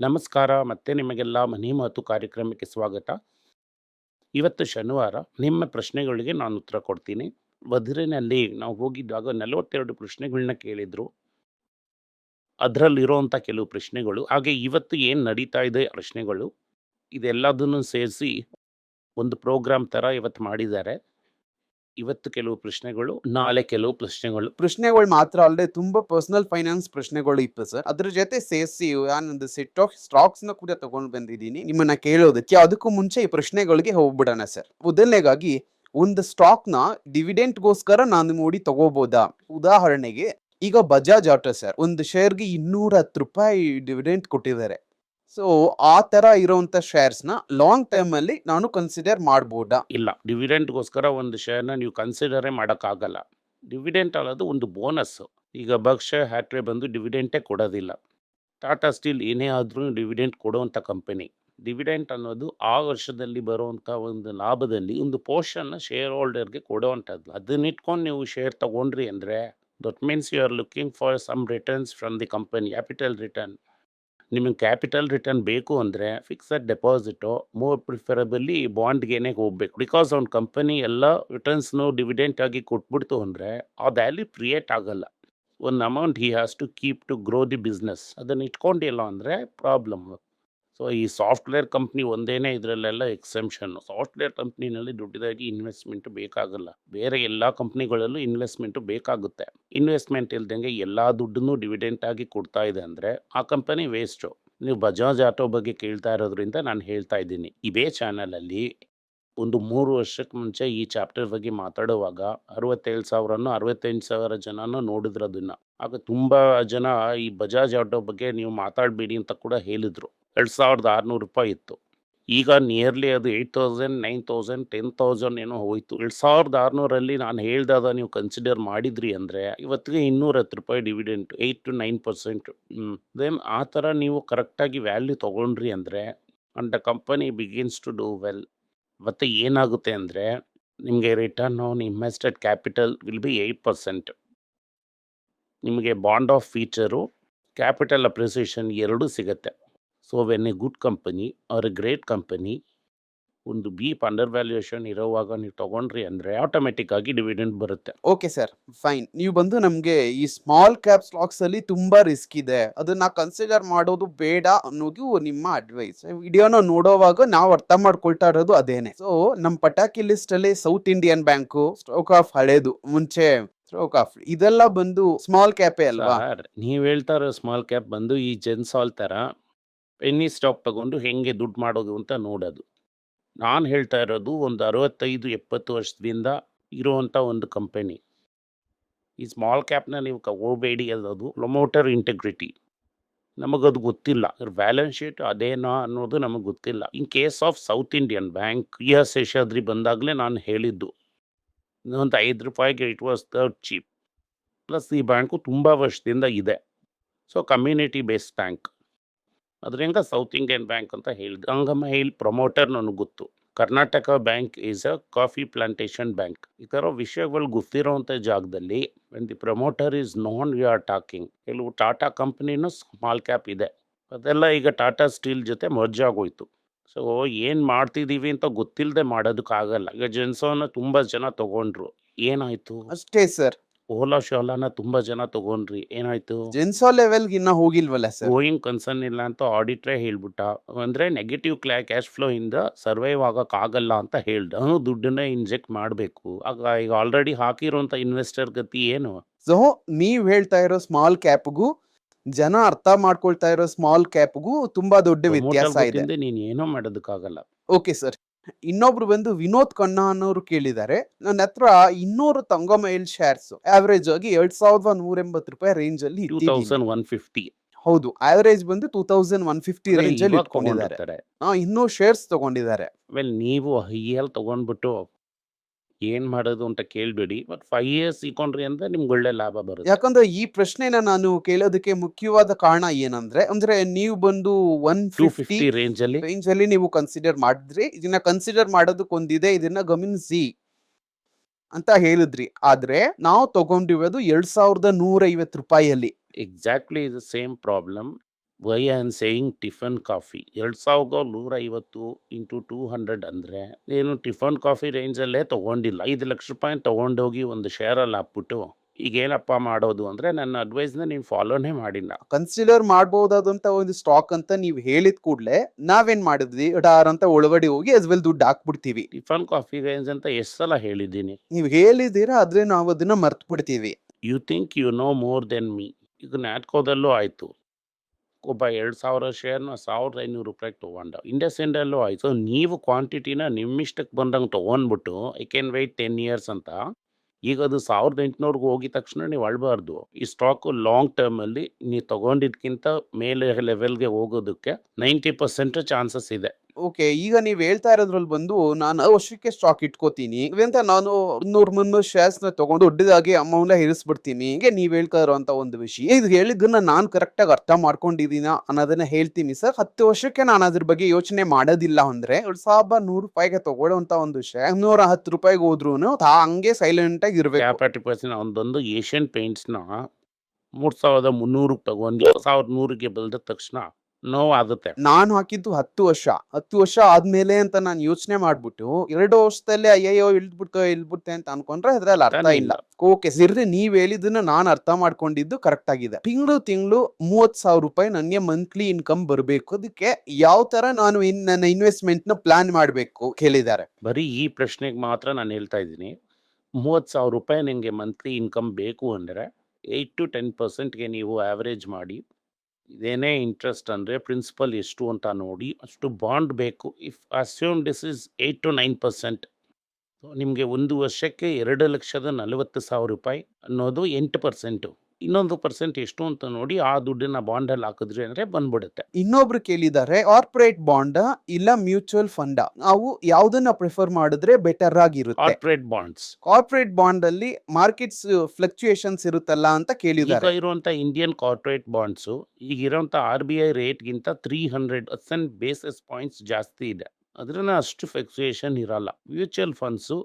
ನಮಸ್ಕಾರ, ಮತ್ತೆ ನಿಮಗೆಲ್ಲ ಮನೆ ಮಾತು ಕಾರ್ಯಕ್ರಮಕ್ಕೆ ಸ್ವಾಗತ. ಇವತ್ತು ಶನಿವಾರ, ನಿಮ್ಮ ಪ್ರಶ್ನೆಗಳಿಗೆ ನಾನು ಉತ್ತರ ಕೊಡ್ತೀನಿ. ಮಧುರೆನಲ್ಲಿ ನಾವು ಹೋಗಿದ್ದಾಗ ನಲವತ್ತೆರಡು ಪ್ರಶ್ನೆಗಳನ್ನ ಕೇಳಿದ್ರು. ಅದರಲ್ಲಿರೋಂಥ ಕೆಲವು ಪ್ರಶ್ನೆಗಳು, ಹಾಗೆ ಇವತ್ತು ಏನು ನಡೀತಾ ಇದೆ ಪ್ರಶ್ನೆಗಳು, ಇದೆಲ್ಲದನ್ನು ಸೇರಿಸಿ ಒಂದು ಪ್ರೋಗ್ರಾಮ್ ಥರ ಇವತ್ತು ಮಾಡಿದ್ದಾರೆ. ಇವತ್ತು ಕೆಲವು ಪ್ರಶ್ನೆಗಳು, ನಾಳೆ ಕೆಲವು ಪ್ರಶ್ನೆಗಳು. ಪ್ರಶ್ನೆಗಳು ಮಾತ್ರ ಅಲ್ಲದೆ ತುಂಬಾ ಪರ್ಸನಲ್ ಫೈನಾನ್ಸ್ ಪ್ರಶ್ನೆಗಳು ಇತ್ತು ಸರ್. ಅದ್ರ ಜೊತೆ ಸೇರಿಸಿ ನಾನೊಂದು ಸೆಟ್ ಆಫ್ ಸ್ಟಾಕ್ಸ್ನ ಕೂಡ ತಗೊಂಡು ಬಂದಿದ್ದೀನಿ. ನಿಮ್ಮನ್ನ ಕೇಳೋದಕ್ಕೆ ಅದಕ್ಕೂ ಮುಂಚೆ ಈ ಪ್ರಶ್ನೆಗಳಿಗೆ ಹೋಗ್ಬಿಡೋಣ ಸರ್. ಮೊದಲನೇಗಾಗಿ ಒಂದು ಸ್ಟಾಕ್ನ ಡಿವಿಡೆಂಟ್ಗೋಸ್ಕರ ನಾನು ನೋಡಿ ತಗೋಬಹುದಾ ಉದಾಹರಣೆಗೆ, ಈಗ ಬಜಾಜ್ ಆಟೋ ಸರ್, ಒಂದು ಶೇರ್ಗೆ ಇನ್ನೂರ ಹತ್ತು ರೂಪಾಯಿ ಡಿವಿಡೆಂಟ್ ಕೊಟ್ಟಿದ್ದಾರೆ. ಸೊ ಆ ತರ ಇರುವಂತ ಶೇರ್ಸ್ನ ಲಾಂಗ್ ಟರ್ಮ್ ಅಲ್ಲಿ ನಾನು ಕನ್ಸಿಡರ್ ಮಾಡಬಹುದಾ ಇಲ್ಲ ಡಿವಿಡೆಂಟ್ಗೋಸ್ಕರ ಒಂದು ಶೇರ್ನ ನೀವು ಕನ್ಸಿಡರೇ ಮಾಡೋಕ್ಕಾಗಲ್ಲ. ಡಿವಿಡೆಂಟ್ ಅನ್ನೋದು ಒಂದು ಬೋನಸ್ ಈಗ ಭಕ್ಷ್ಯ ಹ್ಯಾಟ್ರೆ ಬಂದು ಡಿವಿಡೆಂಟೇ ಕೊಡೋದಿಲ್ಲ. ಟಾಟಾ ಸ್ಟೀಲ್ ಏನೇ ಆದ್ರೂ ಡಿವಿಡೆಂಟ್ ಕೊಡುವಂತ ಕಂಪನಿ ಡಿವಿಡೆಂಟ್ ಅನ್ನೋದು ಆ ವರ್ಷದಲ್ಲಿ ಬರುವಂಥ ಒಂದು ಲಾಭದಲ್ಲಿ ಒಂದು ಪೋರ್ಷನ್ ಶೇರ್ ಹೋಲ್ಡರ್ಗೆ ಕೊಡುವಂಥದ್ದು. ಅದನ್ನ ಇಟ್ಕೊಂಡು ನೀವು ಶೇರ್ ತಗೊಂಡ್ರಿ ಅಂದರೆ that means you are looking for some returns from the company capital return ನಿಮಗೆ ಕ್ಯಾಪಿಟಲ್ ರಿಟರ್ನ್ ಬೇಕು ಅಂದರೆ ಫಿಕ್ಸಡ್ ಡೆಪಾಸಿಟು ಮೋರ್ ಪ್ರಿಫರಬಲಿ ಬಾಂಡ್ಗೇನೆ ಹೋಗ್ಬೇಕು. ಬಿಕಾಸ್ ಅವ್ನ ಕಂಪನಿ ಎಲ್ಲ ರಿಟರ್ನ್ಸ್ನು ಡಿವಿಡೆಂಟ್ ಆಗಿ ಕೊಟ್ಬಿಡ್ತು ಅಂದರೆ ಆ ವ್ಯಾಲ್ಯೂ ಕ್ರಿಯೇಟ್ ಆಗಲ್ಲ. ಒಂದು amount he has to keep to grow the business ಅದನ್ನು ಇಟ್ಕೊಂಡಿಲ್ಲ ಅಂದರೆ ಪ್ರಾಬ್ಲಮ್ ಸೊ, ಈ ಸಾಫ್ಟ್ವೇರ್ ಕಂಪ್ನಿ ಒಂದೇನೇ ಇದರಲ್ಲೆಲ್ಲ ಎಕ್ಸೆಂಪ್ಷನ್ನು ಸಾಫ್ಟ್ವೇರ್ ಕಂಪ್ನಿನಲ್ಲಿ ದುಡ್ಡಿದಾಗಿ ಇನ್ವೆಸ್ಟ್ಮೆಂಟ್ ಬೇಕಾಗಲ್ಲ. ಬೇರೆ ಎಲ್ಲ ಕಂಪ್ನಿಗಳಲ್ಲೂ ಇನ್ವೆಸ್ಟ್ಮೆಂಟು ಬೇಕಾಗುತ್ತೆ. ಇನ್ವೆಸ್ಟ್ಮೆಂಟ್ ಇಲ್ದಂಗೆ ಎಲ್ಲ ದುಡ್ಡನ್ನು ಡಿವಿಡೆಂಟ್ ಆಗಿ ಕೊಡ್ತಾ ಇದೆ ಅಂದರೆ, ಆ ಕಂಪನಿ ವೇಸ್ಟು. ನೀವು ಬಜಾಜ್ ಆಟೋ ಬಗ್ಗೆ ಕೇಳ್ತಾ ಇರೋದ್ರಿಂದ ನಾನು ಹೇಳ್ತಾ ಇದ್ದೀನಿ. ಇದೇ ಚಾನಲಲ್ಲಿ ಒಂದು ಮೂರು ವರ್ಷಕ್ಕೆ ಮುಂಚೆ ಈ ಚಾಪ್ಟರ್ ಬಗ್ಗೆ ಮಾತಾಡುವಾಗ ಅರವತ್ತೇಳು ಸಾವಿರನೋ, ಅರವತ್ತೆಂಟು ಸಾವಿರ ಜನನೂ ನೋಡಿದ್ರು ಅದನ್ನು. ಆಗ ತುಂಬ ಜನ ಈ ಬಜಾಜ್ ಆಟೋ ಬಗ್ಗೆ ನೀವು ಮಾತಾಡಬೇಡಿ ಅಂತ ಕೂಡ ಹೇಳಿದರು. ಎರಡು ಸಾವಿರದ ಆರುನೂರು ರೂಪಾಯಿ ಇತ್ತು. ಈಗ ನಿಯರ್ಲಿ ಅದು eight thousand nine thousand ten thousand ಏನೋ ಹೋಯಿತು. ಎರಡು ಸಾವಿರದ ಆರುನೂರಲ್ಲಿ ನಾನು ಹೇಳ್ದಾಗ ನೀವು ಕನ್ಸಿಡರ್ ಮಾಡಿದ್ರಿ ಅಂದರೆ ಇವತ್ತಿಗೆ ಇನ್ನೂರ ಹತ್ತು ರೂಪಾಯಿ dividend eight to nine percent then ಆ ಥರ ನೀವು ಕರೆಕ್ಟಾಗಿ ವ್ಯಾಲ್ಯೂ ತೊಗೊಂಡ್ರಿ ಅಂದರೆ and the company begins to do well ಮತ್ತು ಏನಾಗುತ್ತೆ ಅಂದರೆ ನಿಮಗೆ return on invested capital will be eight percent ನಿಮಗೆ bond of future capital appreciation ಎರಡೂ ಸಿಗುತ್ತೆ. So when a good company are a great company ಒಂದು ಬೀಪ್ ಅಂಡರ್ ವ್ಯಾಲ್ಯೂಯೇಷನ್ ಇರೋವಾಗ ನೀವು ತಗೊಂಡ್ರಿ ಅಂದರೆ ಆಟೋಮೆಟಿಕ್ ಆಗಿ ಡಿವಿಡೆಂಟ್ ಬರುತ್ತೆ. ಓಕೆ ಸರ್ ಫೈನ್ ನೀವು ಬಂದು ನಮಗೆ ಈ ಸ್ಮಾಲ್ ಕ್ಯಾಪ್ ಸ್ಟಾಕ್ಸ್ ಅಲ್ಲಿ ತುಂಬಾ ರಿಸ್ಕ್ ಇದೆ. ಅದನ್ನ ಕನ್ಸಿಡರ್ ಮಾಡೋದು ಬೇಡ ಅನ್ನೋದು ನಿಮ್ಮ ಅಡ್ವೈಸ್ ವಿಡಿಯೋನ ನೋಡೋವಾಗ ನಾವು ಅರ್ಥ ಮಾಡ್ಕೊಳ್ತಾ ಇರೋದು ಅದೇನೆ. ಸೊ ನಮ್ಮ ಪಟಾಕಿ ಲಿಸ್ಟ್ ಅಲ್ಲಿ South Indian bank stock of ಹಳೇದು ಮುಂಚೆ ಸ್ಟೋಕ್ ಆಫ್ ಇದೆಲ್ಲ ಬಂದು ಸ್ಮಾಲ್ ಕ್ಯಾಪೇ ಅಲ್ವಾ? ನೀವ್ ನೀವು ಹೇಳ್ತಾ ಇರೋ ಸ್ಮಾಲ್ ಕ್ಯಾಪ್ ಬಂದು ಈ ಜೆನ್ಸಾಲ್ ಥರ ಪೆನ್ನಿ ಸ್ಟಾಕ್ ತಗೊಂಡು ಹೆಂಗೆ ದುಡ್ಡು ಮಾಡೋದು ಅಂತ ನೋಡೋದು. ನಾನು ಹೇಳ್ತಾ ಇರೋದು ಒಂದು ಅರವತ್ತೈದು, ಎಪ್ಪತ್ತು ವರ್ಷದಿಂದ ಇರುವಂಥ ಒಂದು ಕಂಪನಿ. ಈ ಸ್ಮಾಲ್ ಕ್ಯಾಪ್ನ ನೀವು ಹೋಗಬೇಡಿ ಅನ್ನೋದು ಪ್ರೊಮೋಟರ್ ಇಂಟೆಗ್ರಿಟಿ. ನಮಗದು ಗೊತ್ತಿಲ್ಲ. ಬ್ಯಾಲೆನ್ಸ್ ಶೀಟ್ ಅದೇನಾ ಅನ್ನೋದು ನಮಗೆ ಗೊತ್ತಿಲ್ಲ. In case of South Indian bank E S Yashadri ಬಂದಾಗಲೇ ನಾನು ಹೇಳಿದ್ದು. ಒಂದು ಐದು ರೂಪಾಯಿಗೆ it was dirt cheap. Plus ಈ ಬ್ಯಾಂಕು ತುಂಬ ವರ್ಷದಿಂದ ಇದೆ. So, community based bank. ಅದರಿಂದ ಸೌತ್ ಇಂಡಿಯನ್ ಬ್ಯಾಂಕ್ ಅಂತ ಹೇಳಿದೆ ಅಂಗಮ್ಮ ಹೇಳಿ ಪ್ರಮೋಟರ್ ನನಗೆ ಗೊತ್ತು. Karnataka bank is a coffee plantation bank ಈ ಥರ ವಿಷಯಗಳು ಗೊತ್ತಿರೋವಂಥ ಜಾಗದಲ್ಲಿ when the promoter is known you are talking ಕೆಲವು ಟಾಟಾ ಕಂಪ್ನಿನೂ ಸ್ಮಾಲ್ ಕ್ಯಾಪ್ ಇದೆ. ಅದೆಲ್ಲ ಈಗ ಟಾಟಾ ಸ್ಟೀಲ್ ಜೊತೆ ಮರ್ಜ್ ಆಗೋಯ್ತು. ಸೊ ಏನು ಮಾಡ್ತಿದ್ದೀವಿ ಅಂತ ಗೊತ್ತಿಲ್ಲದೆ ಮಾಡೋದಕ್ಕಾಗಲ್ಲ. ಈಗ ಜೆನ್ಸೋನ ತುಂಬ ಜನ ತಗೊಂಡ್ರು. ಏನಾಯಿತು? ಅಷ್ಟೇ ಸರ್ ಓಲಾ ಶೋಲಾನ ತುಂಬಾ ಜನ ತಗೊಂಡ್ರಿ ಏನಾಯ್ತು? ಜೆನ್ಸೋ ಲೆವೆಲ್ ಇನ್ನ ಹೋಗಿಲ್ವಲ್ಲ ಸರ್ ಗೋಯಿಂಗ್ ಕನ್ಸರ್ನ್ ಇಲ್ಲ ಅಂತ ಆಡಿಟ್ರೇ ಹೇಳ್ಬಿಟ್ಟ. ಅಂದ್ರೆ ನೆಗೆಟಿವ್ ಕ್ಲಾ ಕ್ಯಾಶ್ ಫ್ಲೋ ಇಂದ ಸರ್ವೈವ್ ಆಗಲ್ಲ ಅಂತ ಹೇಳ್ದ. ಅವನು ದುಡ್ಡನ್ನ ಇಂಜೆಕ್ಟ್ ಮಾಡಬೇಕು. ಆಗ ಈಗ ಆಲ್ರೆಡಿ ಹಾಕಿರೋಂಥ ಇನ್ವೆಸ್ಟರ್ ಗತಿ ಏನು? ಸೊ ನೀವ್ ಹೇಳ್ತಾ ಇರೋ ಸ್ಮಾಲ್ ಕ್ಯಾಪ್ಗೂ ಜನ ಅರ್ಥ ಮಾಡ್ಕೊಳ್ತಾ ಇರೋ ಸ್ಮಾಲ್ ಕ್ಯಾಪ್ಗೂ ತುಂಬಾ ದೊಡ್ಡ ವ್ಯತ್ಯಾಸ ಇದೆ. ನೀನು ಏನೋ ಮಾಡೋದಕ್ಕಾಗಲ್ಲ. ಓಕೆ ಸರ್ ಇನ್ನೊಬ್ರು ಬಂದು ವಿನೋದ್ ಖನ್ನಾ ಅನ್ನೋರು ಕೇಳಿದ್ದಾರೆ. ನನ್ನ ಹತ್ರ ಇನ್ನೂರು ತಂಗಮೈಲ್ ಶೇರ್ಸ್ ಆವರೇಜ್ ಆಗಿ ಎರಡ್ ಸಾವಿರದ ನೂರ ಎಂಬತ್ತು ರೂಪಾಯಿ ರೇಂಜ್ ಅಲ್ಲಿ ಹೌದು ಆವರೇಜ್ ಬಂದು two thousand one fifty range ಅಲ್ಲಿ ಇಟ್ಕೊಂಡಿದ್ದಾರೆ. ಇನ್ನೂ ಶೇರ್ಸ್ ತಗೊಂಡಿದ್ದಾರೆ. ವೆಲ್ ನೀವು ತೊಗೊಂಡ್ಬಿಟ್ಟು ಏನು ಮಾಡೋದು ಅಂತ ಕೇಳಬೇಡಿ. ಬಟ್ ಫೈವ್ ಇಯರ್ಸ್ ಇಕೊಂಡ್ರಿ ಅಂದ್ರೆ ನಿಮ್ಗೆ ಒಳ್ಳೆ ಲಾಭ ಬರುತ್ತೆ. ಯಾಕಂದ್ರೆ ಈ ಪ್ರಶ್ನೆನ ನಾನು ಕೇಳೋದಕ್ಕೆ ಮುಖ್ಯವಾದ ಕಾರಣ ಏನಂದ್ರೆ ಅಂದ್ರೆ ನೀವು ಬಂದು ಒನ್ ಟೂ ಫಿಫ್ಟಿ ರೇಂಜ್ ಅಲ್ಲಿ? ರೇಂಜ್ ಅಲ್ಲಿ ನೀವು ಕನ್ಸಿಡರ್ ಮಾಡಿದ್ರಿ. ಇದನ್ನ ಕನ್ಸಿಡರ್ ಮಾಡೋದಕ್ಕೊಂದಿದೆ ಇದನ್ನ ಗಮನಿಸಿ ಅಂತ ಹೇಳಿದ್ರಿ. ಆದ್ರೆ ನಾವು ತಗೊಂಡಿರೋದು ಎರಡ್ ಸಾವಿರದ ನೂರ ಐವತ್ತು ರೂಪಾಯಿಯಲ್ಲಿ exactly the same problem why am saying tiffin coffee. ಎರಡು ಸಾವಿರದ ನೂರ ಐವತ್ತು ಇಂಟು ಟೂ ಹಂಡ್ರೆಡ್ ಅಂದರೆ ನೀನು ಟಿಫನ್ ಕಾಫಿ ರೇಂಜಲ್ಲೇ ತೊಗೊಂಡಿಲ್ಲ. ಐದು ಲಕ್ಷ ರೂಪಾಯಿ ತೊಗೊಂಡೋಗಿ ಒಂದು ಶೇರಲ್ಲಿ ಹಾಕ್ಬಿಟ್ಟು ಈಗ ಏನಪ್ಪ ಮಾಡೋದು ಅಂದರೆ ನನ್ನ ಅಡ್ವೈಸ್ನ ನೀವು ಫಾಲೋನೇ ಮಾಡಿಲ್ಲ. ಕನ್ಸಿಡರ್ ಮಾಡ್ಬೋದಾದಂಥ ಒಂದು ಸ್ಟಾಕ್ ಅಂತ ನೀವು ಹೇಳಿದ ಕೂಡಲೇ ನಾವೇನ್ ಮಾಡಿದ್ವಿ ಡಾರ್ ಅಂತ ಒಳಗಡೆ ಹೋಗಿ ಅಸ್ ವೆಲ್ ದುಡ್ಡು ಹಾಕ್ಬಿಡ್ತೀವಿ. ಟಿಫನ್ ಕಾಫಿ ರೇಂಜ್ ಅಂತ ಎಷ್ಟು ಸಲ ಹೇಳಿದ್ದೀನಿ? ನೀವು ಹೇಳಿದ್ದೀರಾ ಆದರೆ ನಾವು ಅದನ್ನ ಮರ್ತು ಬಿಡ್ತೀವಿ you think you know more than me ಈಗ ನ್ಯಾಟ್ಕೋದಲ್ಲೂ ಆಯಿತು. ಒಬ್ಬ ಎರಡು ಸಾವಿರ ಶೇರ್ನ ಸಾವಿರದ ಐನೂರು ರೂಪಾಯಿಗೆ ತೊಗೊಂಡ. ಇಂಡಸ್ ಇಂಡಲ್ಲೂ ಆಯಿತು. ನೀವು ಕ್ವಾಂಟಿಟಿನ ನಿಮ್ಮಿಷ್ಟಕ್ಕೆ ಬಂದಂಗೆ ತೊಗೊಂಡ್ಬಿಟ್ಟು, I can wait ten years ಅಂತ, ಈಗ ಅದು ಸಾವಿರದ ಎಂಟುನೂರ್ಗೆ ಹೋಗಿದ ತಕ್ಷಣ ನೀವು ಅಳಬಾರ್ದು. ಈ ಸ್ಟಾಕು ಲಾಂಗ್ ಟರ್ಮಲ್ಲಿ ನೀವು ತೊಗೊಂಡಿದ್ಕಿಂತ ಮೇಲೆ ಲೆವೆಲ್ಗೆ ಹೋಗೋದಕ್ಕೆ ನೈಂಟಿ ಪರ್ಸೆಂಟ್ ಚಾನ್ಸಸ್ ಇದೆ. ಓಕೆ, ಈಗ ನೀವು ಹೇಳ್ತಾ ಇರೋದ್ರಲ್ಲಿ ಬಂದು ನಾನು ವರ್ಷಕ್ಕೆ ಸ್ಟಾಕ್ ಇಟ್ಕೋತೀನಿ. ಅಂತ ನಾನು ನೂರ್ ಮುನ್ನೂರು ಶೇರ್ಸ್ನ ತಗೊಂಡು ದೊಡ್ಡದಾಗಿ ಅಮೌಂಟ್ ಇರಿಸ್ಬಿಡ್ತೀನಿ. ಹಿಂಗೆ ನೀವ್ ಹೇಳ್ತಾ ಇರೋಂತ ಒಂದು ವಿಷಯ. ಇದು ಹೇಳಿದ್ದನ್ನ ನಾನು ಕರೆಕ್ಟ್ ಆಗಿ ಅರ್ಥ ಮಾಡ್ಕೊಂಡಿದೀನ ಅನ್ನೋದನ್ನ ಹೇಳ್ತೀನಿ ಸರ್. ಹತ್ತು ವರ್ಷಕ್ಕೆ ನಾನು ಅದ್ರ ಬಗ್ಗೆ ಯೋಚನೆ ಮಾಡೋದಿಲ್ಲ ಅಂದ್ರೆ ಎರಡ್ ಸಾವಿರದ ನೂರು ರೂಪಾಯಿಗೆ ತಗೊಳ್ಳೋಂತ ಒಂದು ಶೇರ್ ನೂರ ಹತ್ತು ರೂಪಾಯಿಗೆ ಹೋದ್ರು ಹಂಗೆ ಸೈಲೆಂಟ್ ಆಗಿ ಇರ್ಬೇಕು. ಏಷ್ಯನ್ ಪೇಂಟ್ಸ್ ಒಂದೊಂದು ಏಷ್ಯನ್ ಪೇಂಟ್ಸ್ನ ಮೂರು ಸಾವಿರದ ಮುನ್ನೂರು ತಗೊಂಡು ಸಾವಿರದ ನೂರಿಗೆ ಬೆಳೆದ ತಕ್ಷಣ ನೋವಾಗುತ್ತೆ. ನಾನು ಹಾಕಿದ್ದು ಹತ್ತು ವರ್ಷ. ಹತ್ತು ವರ್ಷ ಆದ್ಮೇಲೆ ಅಂತ ನಾನು ಯೋಚನೆ ಮಾಡ್ಬಿಟ್ಟು ಎರಡು ವರ್ಷದಲ್ಲಿ ಅಯ್ಯಯ್ಯೋ ಇಳ್ದ್ಬಿಟ್ಟು ಇಳ್ಬಿಡ್ತೆ ಅಂತ ಅನ್ಕೊಂಡ್ರೆ ಅದ್ರಲ್ಲಿ ಅರ್ಥ ಇಲ್ಲ. ಓಕೆ ಸಿರ್ರಿ ನೀವ್ ಹೇಳಿದ್ದನ್ನ ನಾನು ಅರ್ಥ ಮಾಡ್ಕೊಂಡಿದ್ದು ಕರೆಕ್ಟ್ ಆಗಿದೆ. ತಿಂಗಳು ತಿಂಗಳು ಮೂವತ್ ಸಾವಿರ ರೂಪಾಯಿ ನನಗೆ ಮಂತ್ಲಿ ಇನ್ಕಮ್ ಬರಬೇಕು. ಅದಕ್ಕೆ ಯಾವ ತರ ನಾನು ನನ್ನ ಇನ್ವೆಸ್ಟ್ಮೆಂಟ್ನ ಪ್ಲಾನ್ ಮಾಡ್ಬೇಕು ಕೇಳಿದ್ದಾರೆ. ಬರೀ ಈ ಪ್ರಶ್ನೆಗೆ ಮಾತ್ರ ನಾನು ಹೇಳ್ತಾ ಇದ್ದೀನಿ. ಮೂವತ್ತು ಸಾವಿರ ರೂಪಾಯಿ ನಿಮಗೆ ಮಂತ್ಲಿ ಇನ್ಕಮ್ ಬೇಕು ಅಂದರೆ ಏಯ್ಟ್ ಟು ಟೆನ್ ಪರ್ಸೆಂಟ್ಗೆ ನೀವು ಆ್ಯಾವ್ರೇಜ್ ಮಾಡಿ. ಇದೇನೇ ಇಂಟ್ರೆಸ್ಟ್ ಅಂದರೆ ಪ್ರಿನ್ಸಿಪಲ್ ಎಷ್ಟು ಅಂತ ನೋಡಿ ಅಷ್ಟು ಬಾಂಡ್ ಬೇಕು. If assume this is eight to nine percent ನಿಮಗೆ ಒಂದು ವರ್ಷಕ್ಕೆ ಎರಡು ಲಕ್ಷದ ನಲವತ್ತು ಸಾವಿರ ರೂಪಾಯಿ ಅನ್ನೋದು ಎಂಟು ಪರ್ಸೆಂಟು ಇನ್ನೊಂದು ಪರ್ಸೆಂಟ್ ಎಷ್ಟು ಅಂತ ನೋಡಿ ಆ ದುಡ್ಡನ್ನ ಬಾಂಡಲ್ಲಿ ಹಾಕಿದ್ರಿ ಅಂದರೆ ಬಂದ್ಬಿಡುತ್ತೆ. ಇನ್ನೊಬ್ರು ಕೇಳಿದ್ದಾರೆ ಕಾರ್ಪೊರೇಟ್ ಬಾಂಡ್ ಇಲ್ಲ ಮ್ಯೂಚುವಲ್ ಫಂಡ್ ನಾವು ಯಾವ್ದನ್ನ ಪ್ರಿಫರ್ ಮಾಡಿದ್ರೆ ಬೆಟರ್ ಆಗಿರುತ್ತೆ. ಕಾರ್ಪೊರೇಟ್ ಬಾಂಡ್ಸ್ ಕಾರ್ಪೊರೇಟ್ ಬಾಂಡ್ ಅಲ್ಲಿ ಮಾರ್ಕೆಟ್ಸ್ ಫ್ಲಕ್ಚುಯೇಷನ್ಸ್ ಇರುತ್ತಲ್ಲ ಅಂತ ಈಗ ಕೇಳಿದ್ದಾರೆ. ಇರುವಂತ ಇಂಡಿಯನ್ ಕಾರ್ಪೊರೇಟ್ ಬಾಂಡ್ಸು ಈಗ ಇರುವಂತ R B I ರೇಟ್ಗಿಂತ three hundred percent basis points ಜಾಸ್ತಿ ಇದೆ. ಅದ್ರನ್ನ ಅಷ್ಟು ಫ್ಲಕ್ಚುಯೇಷನ್ ಇರಲ್ಲ. Mutual funds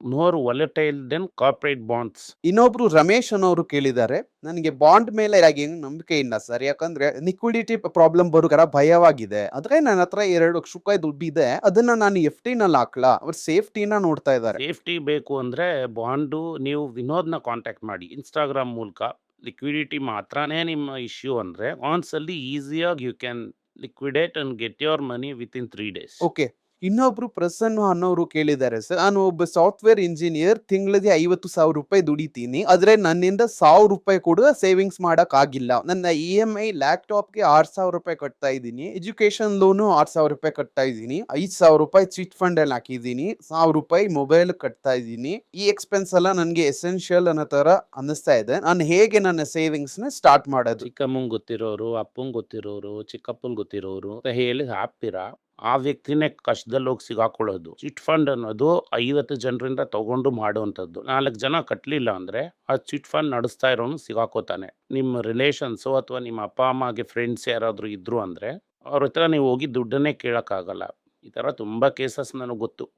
more volatile than corporate bonds ಇನ್ನೊಬ್ರು ರಮೇಶ್ ಅನ್ನೋರು ಕೇಳಿದ್ದಾರೆ ನನಗೆ ಬಾಂಡ್ ಮೇಲೆ ಏನು ನಂಬಿಕೆ ಇಲ್ಲ ಸರ್? ಯಾಕಂದ್ರೆ ಲಿಕ್ವಿಡಿಟಿ ಪ್ರಾಬ್ಲಮ್ ಬರೋಕರ ಭಯವಾಗಿದೆ. ಅದ್ರೆ ನನ್ನ ಹತ್ರ ಎರಡು ಲಕ್ಷ ರೂಪಾಯಿ ದುಡ್ಡು ಇದೆ ಅದನ್ನ ನಾನು ಎಫ್ ಟಿ ನಲ್ಲಿ ಹಾಕ್ಲಾ? ಅವ್ರ ಸೇಫ್ಟಿನ ನೋಡ್ತಾ ಇದ್ದಾರೆ. ಸೇಫ್ಟಿ ಬೇಕು ಅಂದ್ರೆ ಬಾಂಡು ನೀವು ವಿನೋದ್ನ ಕಾಂಟ್ಯಾಕ್ಟ್ ಮಾಡಿ. ಇನ್ಸ್ಟಾಗ್ರಾಮ್ ಮೂಲಕ ಲಿಕ್ವಿಡಿಟಿ ಮಾತ್ರನೇ ನಿಮ್ಮ ಇಶ್ಯೂ ಅಂದರೆ ಆನ್ಸಲ್ಲಿ ಈಸಿಯಾಗಿ you can liquidate and get your money within three days okay ಇನ್ನೊಬ್ರು ಪ್ರಸನ್ನ ಅನ್ನೋರು ಕೇಳಿದ್ದಾರೆ, ಸರ್, ನಾನು ಒಬ್ಬ ಸಾಫ್ಟ್ವೇರ್ ಇಂಜಿನಿಯರ್, ತಿಂಗಳಿಗೆ ಐವತ್ತು ಸಾವಿರ ರೂಪಾಯಿ ದುಡಿತೀನಿ, ಆದ್ರೆ ನನ್ನಿಂದ ಸಾವಿರ ರೂಪಾಯಿ ಕೂಡ ಸೇವಿಂಗ್ಸ್ ಮಾಡಕ್ ಆಗಿಲ್ಲ ನನ್ನ ಇ ಎಂ ಐ, ಲ್ಯಾಪ್ಟಾಪ್ಗೆ ಆರು ಸಾವಿರ ರೂಪಾಯಿ ಕಟ್ತಾ ಇದ್ದೀನಿ ಎಜುಕೇಶನ್ ಲೋನು ಆರು ಸಾವಿರ ರೂಪಾಯಿ ಕಟ್ತಾ ಇದ್ದೀನಿ, ಐದು ಸಾವಿರ ರೂಪಾಯಿ ಚಿಟ್ ಫಂಡ್ ಅಲ್ಲಿ ಹಾಕಿದ್ದೀನಿ, ಸಾವಿರ ರೂಪಾಯಿ ಮೊಬೈಲ್ ಕಟ್ತಾ ಇದ್ದೀನಿ. ಈ ಎಕ್ಸ್ಪೆನ್ಸ್ ಎಲ್ಲ ನನಗೆ ಎಸೆನ್ಷಿಯಲ್ ಅನ್ನೋ ತರ ಅನ್ನಿಸ್ತಾ ಇದೆ. ನಾನು ಹೇಗೆ ನನ್ನ ಸೇವಿಂಗ್ಸ್ನ ಸ್ಟಾರ್ಟ್ ಮಾಡೋದು? ಚಿಕ್ಕಮ್ಮಂಗೆ ಗೊತ್ತಿರೋರು, ಅಪ್ಪಂಗೆ ಗೊತ್ತಿರೋರು, ಚಿಕ್ಕಪ್ಪಂಗೆ ಗೊತ್ತಿರೋರು ಹೇಳಿ ಹಾಕ್ತೀರಾ? ಆ ವ್ಯಕ್ತಿನೇ ಕಷ್ಟದಲ್ಲಿ ಹೋಗಿ ಸಿಗಾಕೊಳ್ಳೋದು. ಚಿಟ್ ಫಂಡ್ ಅನ್ನೋದು ಐವತ್ತು ಜನರಿಂದ ತಗೊಂಡು ಮಾಡುವಂಥದ್ದು. ನಾಲ್ಕು ಜನ ಕಟ್ಟಲಿಲ್ಲ ಅಂದರೆ ಆ ಚಿಟ್ ಫಂಡ್ ನಡೆಸ್ತಾ ಇರೋನು ಸಿಗಾಕೋತಾನೆ. ನಿಮ್ಮ ರಿಲೇಷನ್ಸು ಅಥವಾ ನಿಮ್ಮ ಅಪ್ಪ ಅಮ್ಮಗೆ ಫ್ರೆಂಡ್ಸ್ ಯಾರಾದರೂ ಇದ್ದರು ಅಂದರೆ ಅವ್ರ ಹತ್ರ ನೀವು ಹೋಗಿ ದುಡ್ಡನ್ನೇ ಕೇಳೋಕ್ಕಾಗಲ್ಲ. ಈ ಥರ ತುಂಬ ಕೇಸಸ್ ನನಗೆ ಗೊತ್ತು.